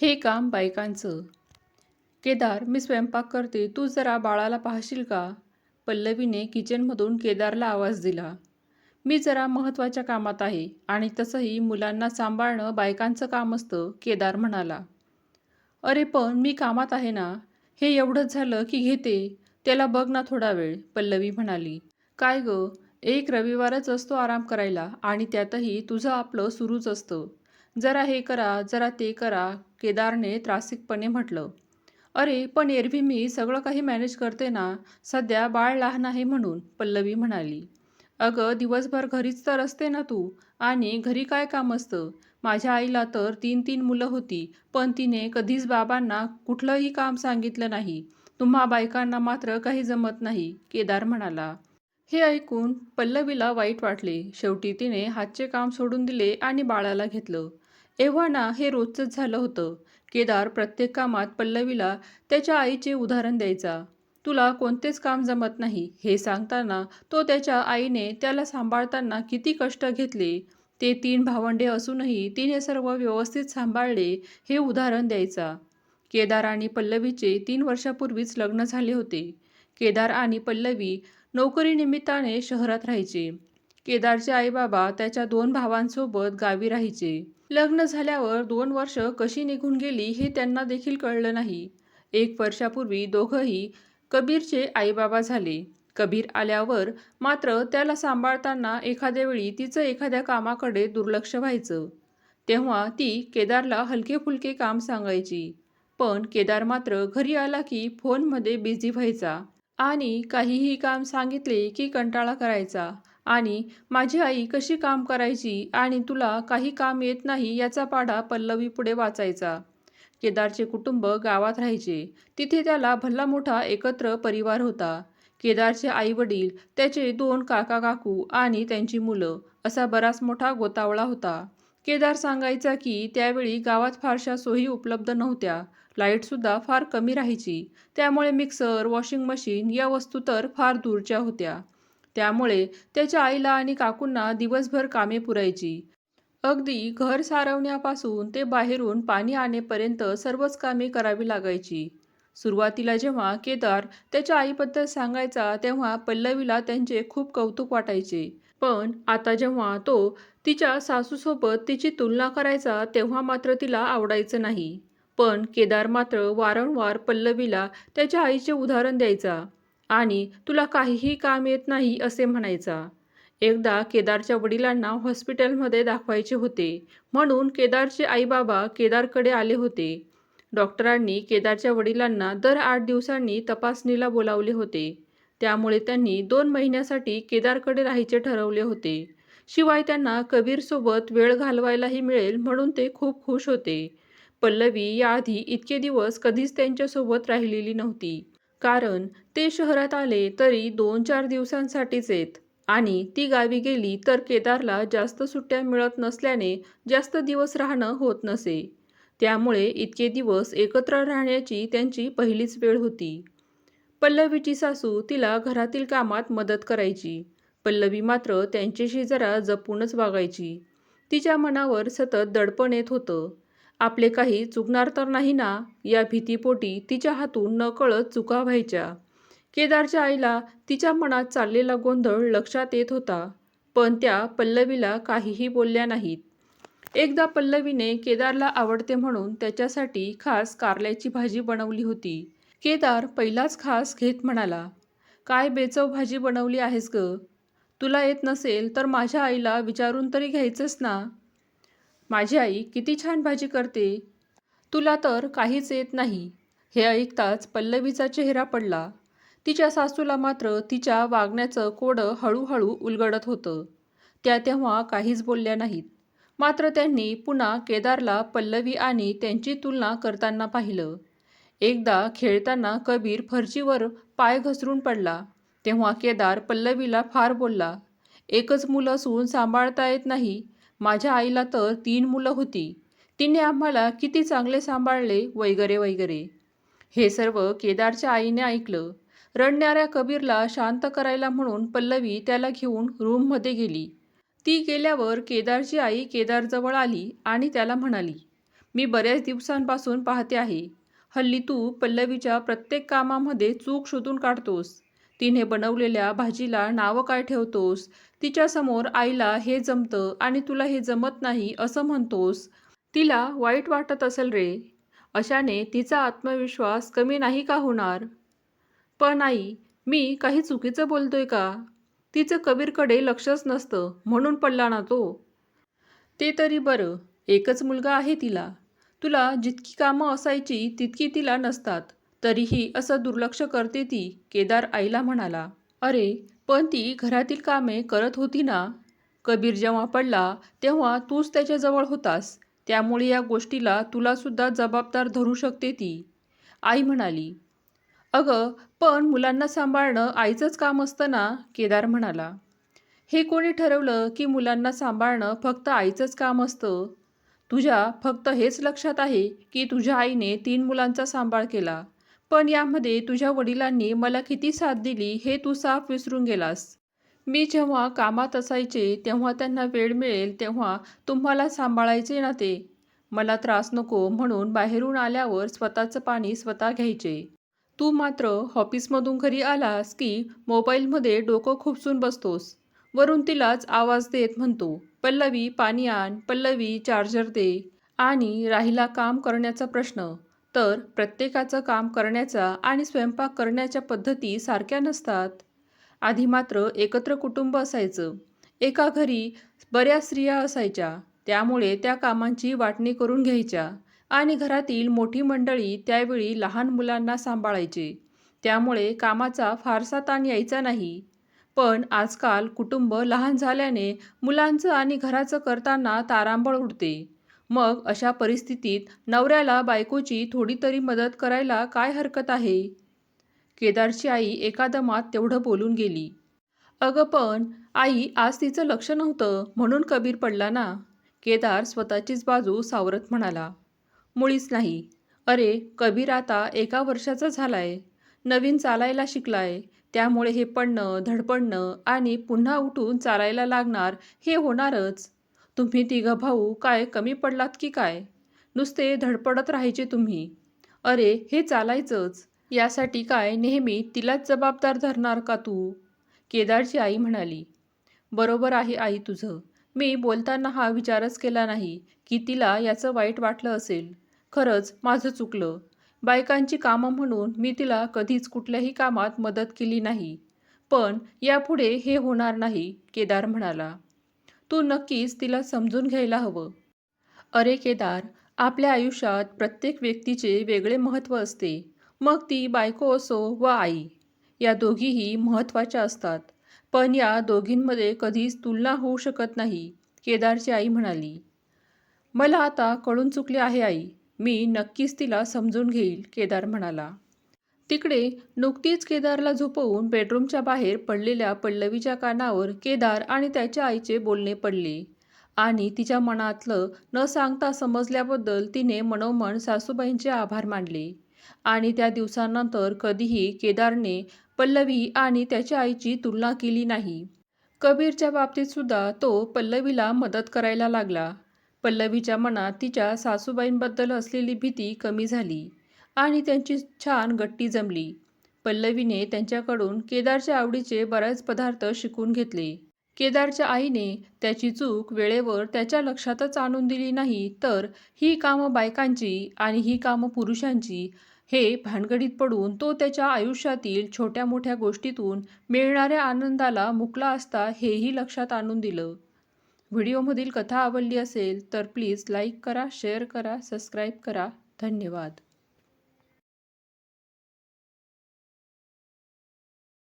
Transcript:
हे काम बायकांचं. केदार मी स्वयंपाक करते. तू जरा बाळाला पाहशील का? पल्लवीने किचनमधून केदारला आवाज दिला. मी जरा महत्त्वाच्या कामात आहे आणि तसंही मुलांना सांभाळणं बायकांचं काम असतं केदार म्हणाला. अरे पण मी कामात आहे ना? हे एवढंच झालं की घेते. त्याला बघ ना थोडा वेळ पल्लवी म्हणाली. काय गं? एक रविवारच असतो आराम करायला आणि त्यातही तुझं आपलं सुरूच असतं. जरा हे करा जरा ते करा केदारने त्रासिकपणे म्हटलं. अरे पण एरवी मी सगळं काही मॅनेज करते ना सध्या बाळ लहान आहे म्हणून पल्लवी म्हणाली. अगं दिवसभर घरीच तर असते ना तू आणि घरी काय काम असतं? माझ्या आईला तर तीन तीन मुलं होती पण तिने कधीच बाबांना कुठलंही काम सांगितलं नाही. तुम्हा बायकांना मात्र काही जमत नाही केदार म्हणाला. हे ऐकून पल्लवीला वाईट वाटले. शेवटी तिने हातचे काम सोडून दिले आणि बाळाला घेतलं. एव्हा ना हे रोजचंच झालं होतं. केदार प्रत्येक कामात पल्लवीला त्याच्या आईचे उदाहरण द्यायचा. तुला कोणतेच काम जमत नाही हे सांगताना तो त्याच्या आईने त्याला सांभाळताना किती कष्ट घेतले. ते तीन भावंडे असूनही तिने सर्व व्यवस्थित सांभाळले हे उदाहरण द्यायचा. केदार आणि पल्लवीचे तीन वर्षापूर्वीच लग्न झाले होते. केदार आणि पल्लवी नोकरीनिमित्ताने शहरात राहायचे. केदारचे आईबाबा त्याच्या दोन भावांसोबत गावी राहायचे. लग्न झाल्यावर दोन वर्ष कशी निघून गेली हे त्यांना देखील कळलं नाही. एक वर्षापूर्वी दोघंही कबीरचे आईबाबा झाले. कबीर आल्यावर मात्र त्याला सांभाळताना एखाद्या वेळी तिचं एखाद्या कामाकडे दुर्लक्ष व्हायचं. तेव्हा ती केदारला हलके फुलके काम सांगायची. पण केदार मात्र घरी आला की फोनमध्ये बिझी व्हायचा आणि काहीही काम सांगितले की कंटाळा करायचा. आणि माझी आई कशी काम करायची आणि तुला काही काम येत नाही याचा पाढा पल्लवी पुढे वाचायचा. केदारचे कुटुंब गावात राहायचे. तिथे त्याला भल्ला मोठा एकत्र परिवार होता. केदारचे आई वडील त्याचे दोन काका काकू आणि त्यांची मुलं असा बराच मोठा गोतावळा होता. केदार सांगायचा की त्यावेळी गावात फारशा सोयी उपलब्ध नव्हत्या. लाईटसुद्धा फार कमी राहायची. त्यामुळे मिक्सर वॉशिंग मशीन या वस्तू तर फार दूरच्या होत्या. त्यामुळे त्याच्या आईला आणि काकूंना दिवसभर कामे पुरायची. अगदी घर सारवण्यापासून ते बाहेरून पाणी आणेपर्यंत सर्वच कामे करावी लागायची. सुरुवातीला जेव्हा केदार त्याच्या आईबद्दल सांगायचा तेव्हा पल्लवीला त्यांचे खूप कौतुक वाटायचे. पण आता जेव्हा तो तिच्या सासूसोबत तिची तुलना करायचा तेव्हा मात्र तिला आवडायचं नाही. पण केदार मात्र वारंवार पल्लवीला त्याच्या आईचे उदाहरण द्यायचा. आणि तुला काहीही काम येत नाही असे म्हणायचा. एकदा केदारच्या वडिलांना हॉस्पिटलमध्ये दाखवायचे होते. म्हणून केदारचे आईबाबा केदारकडे आले होते. डॉक्टरांनी केदारच्या वडिलांना दर आठ दिवसांनी तपासणीला बोलावले होते. त्यामुळे त्यांनी दोन महिन्यासाठी केदारकडे राहायचे ठरवले होते. शिवाय त्यांना कबीरसोबत वेळ घालवायलाही मिळेल म्हणून ते खूप खुश होते. पल्लवी याआधी इतके दिवस कधीच त्यांच्यासोबत राहिलेली नव्हती. कारण ते शहरात आले तरी दोन चार दिवसांसाठीच येत. आणि ती गावी गेली तर केदारला जास्त सुट्ट्या मिळत नसल्याने जास्त दिवस राहणं होत नसे. त्यामुळे इतके दिवस एकत्र राहण्याची त्यांची पहिलीच वेळ होती. पल्लवीची सासू तिला घरातील कामात मदत करायची. पल्लवी मात्र त्यांच्याशी जरा जपूनच वागायची. तिच्या मनावर सतत दडपण येत होतं. आपले काही चुकणार तर नाही ना या भीतीपोटी तिच्या हातून नकळत चुका व्हायच्या. केदारच्या आईला तिच्या मनात चाललेला गोंधळ लक्षात येत होता पण त्या पल्लवीला काहीही बोलल्या नाहीत. एकदा पल्लवीने केदारला आवडते म्हणून त्याच्यासाठी खास कारल्याची भाजी बनवली होती. केदार पहिलाच खास घेत म्हणाला काय बेचव भाजी बनवली आहेस ग? तुला येत नसेल तर माझ्या आईला विचारून तरी घ्यायचंच ना. माझी आई किती छान भाजी करते. तुला तर काहीच येत नाही. हे ऐकताच पल्लवीचा चेहरा पडला. तिच्या सासूला मात्र तिच्या वागण्याचं कोडं हळूहळू उलगडत होतं. त्या तेव्हा काहीच बोलल्या नाहीत. मात्र त्यांनी पुन्हा केदारला पल्लवी आणि त्यांची तुलना करताना पाहिलं. एकदा खेळताना कबीर फरशीवर पाय घसरून पडला. तेव्हा केदार पल्लवीला फार बोलला. एकच मुलं असून सांभाळता येत नाही. माझ्या आईला तर तीन मुलं होती. तिने आम्हाला किती चांगले सांभाळले वगैरे वगैरे. हे सर्व केदारच्या आईने ऐकलं. रडणाऱ्या कबीरला शांत करायला म्हणून पल्लवी त्याला घेऊन रूममध्ये गेली. ती गेल्यावर केदारची आई केदारजवळ आली आणि त्याला म्हणाली मी बऱ्याच दिवसांपासून पाहते आहे. हल्ली तू पल्लवीच्या प्रत्येक कामामध्ये चूक शोधून काढतोस. तिने बनवलेल्या भाजीला नावं काय ठेवतोस? तिच्यासमोर आईला हे जमतं आणि तुला हे जमत नाही असं म्हणतोस. तिला वाईट वाटत असेल रे. अशाने तिचा आत्मविश्वास कमी नाही का होणार? पण आई मी काही चुकीचं बोलतोय का? तिचं कबीरकडे लक्षच नसतं म्हणून पडला ना तो. ते तरी बरं एकच मुलगा आहे तिला. तुला जितकी कामं असायची तितकी तिला नसतात. तरीही असं दुर्लक्ष करते ती केदार आईला म्हणाला. अरे पण ती घरातील कामे करत होती ना? कबीर जेव्हा पडला तेव्हा तूच त्याच्याजवळ होतास. त्यामुळे या गोष्टीला तुलासुद्धा जबाबदार धरू शकते ती. आई म्हणाली. अगं पण मुलांना सांभाळणं आईचंच काम असतं ना? केदार म्हणाला. हे कोणी ठरवलं की मुलांना सांभाळणं फक्त आईचंच काम असतं? तुझ्या फक्त हेच लक्षात आहे की तुझ्या आईने तीन मुलांचा सांभाळ केला. पण यामध्ये तुझ्या वडिलांनी मला किती साथ दिली हे तू साफ विसरून गेलास. मी जेव्हा कामात असायचे तेव्हा त्यांना वेळ मिळेल तेव्हा तुम्हाला सांभाळायचे ना ते. मला त्रास नको म्हणून बाहेरून आल्यावर स्वतःचं पाणी स्वतः घ्यायचे. तू मात्र ऑफिसमधून घरी आलास की मोबाईलमध्ये डोकं खुपसून बसतोस. वरून तिलाच आवाज देत म्हणतो पल्लवी पाणी आण पल्लवी चार्जर दे. आणि राहिला काम करण्याचा प्रश्न. तर प्रत्येकाचं काम करण्याचा आणि स्वयंपाक करण्याच्या पद्धती सारख्या नसतात. आधी मात्र एकत्र कुटुंब असायचं. एका घरी बऱ्याच स्त्रिया असायच्या. त्यामुळे त्या कामांची वाटणी करून घ्यायच्या आणि घरातील मोठी मंडळी त्यावेळी लहान मुलांना सांभाळायचे. त्यामुळे कामाचा फारसा ताण यायचा नाही. पण आजकाल कुटुंब लहान झाल्याने मुलांचं आणि घराचं करताना तारांबळ उडते. मग अशा परिस्थितीत नवऱ्याला बायकोची थोडी तरी मदत करायला काय हरकत आहे? केदारची आई एकादमात तेवढं बोलून गेली. अगं पण आई आज तिचं लक्ष नव्हतं म्हणून कबीर पडला ना? केदार स्वतःचीच बाजू सावरत म्हणाला. मुळीच नाही. अरे कबीर आता एका वर्षाचा झालाय. नवीन चालायला शिकलाय. त्यामुळे हे पडणं धडपडणं आणि पुन्हा उठून चालायला लागणार हे होणारच. तुम्ही तिघं भाऊ काय कमी पडलात की काय? नुसते धडपडत राहायचे तुम्ही. अरे हे चालायचंच. यासाठी काय नेहमी तिलाच जबाबदार धरणार का तू? केदारची आई म्हणाली. बरोबर आहे आई तुझं. मी बोलताना हा विचारच केला नाही की तिला याचं वाईट वाटलं असेल. खरंच माझं चुकलं. बायकांची कामं म्हणून मी तिला कधीच कुठल्याही कामात मदत केली नाही. पण यापुढे हे होणार नाही केदार म्हणाला. तू नक्कीच तिला समजून घ्यायला हवं. अरे केदार आपल्या आयुष्यात प्रत्येक व्यक्तीचे वेगळे महत्त्व असते. मग ती बायको असो व आई या दोघीही महत्त्वाच्या असतात. पण या दोघींमध्ये कधीच तुलना होऊ शकत नाही केदारची आई म्हणाली. मला आता कळून चुकले आहे आई. मी नक्कीच तिला समजून घेईल केदार म्हणाला. तिकडे नुकतीच केदारला झोपवून बेडरूमच्या बाहेर पडलेल्या पल्लवीच्या कानावर केदार आणि त्याच्या आईचे बोलणे पडले. आणि तिच्या मनातलं न सांगता समजल्याबद्दल तिने मनोमन सासूबाईंचे आभार मानले. आणि त्या दिवसानंतर कधीही केदारने पल्लवी आणि त्याच्या आईची तुलना केली नाही. कबीरच्या बाबतीत सुद्धा तो पल्लवीला मदत करायला लागला. पल्लवीच्या मनात तिच्या सासूबाईंबद्दल असलेली भीती कमी झाली. आणि त्यांची छान गट्टी जमली. पल्लवीने त्यांच्याकडून केदारच्या आवडीचे बरेच पदार्थ शिकून घेतले. केदारच्या आईने त्याची चूक वेळेवर त्याच्या लक्षातच आणून दिली नाही तर ही कामं बायकांची आणि ही कामं पुरुषांची हे भानगडीत पडून तो त्याच्या आयुष्यातील छोट्या मोठ्या गोष्टीतून मिळणाऱ्या आनंदाला मुकला असता हेही लक्षात आणून दिलं. व्हिडिओमधील कथा आवडली असेल तर प्लीज लाईक करा शेअर करा सबस्क्राईब करा. धन्यवाद.